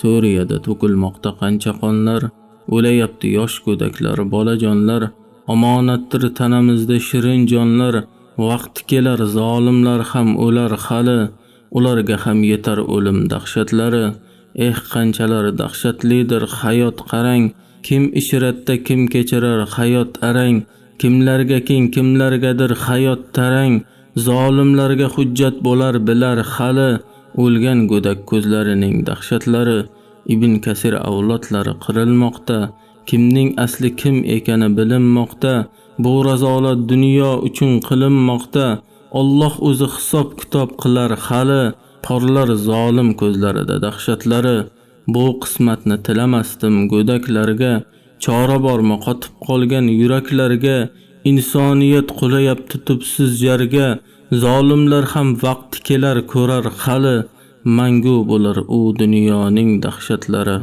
Suriyada to'kilmoqda qancha qonlar, o'layapti yosh go'daklar, bolajonlar, omonatdir tanamizda shirin jonlar, vaqti kelar zolimlar ham o'lar hali, ularga ham yetar o'lim dahshatlari. Eh qanchalar dahshatlidir hayot qarang, kim ishratda kim kechirar hayot arang, kimlarga keng kimlargadir hayot tarang, zolimlarga hujjat bo'lar bilar hali, o'lgan go'dak ko'zlarining dahshatlari. Ibn Kasir avlodlari qirilmoqda, kimning asli kim ekani bilinmoqda, bu razolat dunyo uchun qilinmoqda, Alloh o'zi hisob kitob qilar hali, porlar zolim ko'zlarida dahshatlari. Bu qismatni tilamasdim go'daklarga, chora bormi qotib qolgan yuraklarga, insoniyat qulayapti tubsiz jarga, zolimlar ham vaqti kelar ko'rar hali, mangu bo'lar u dunyoning dahshatlari.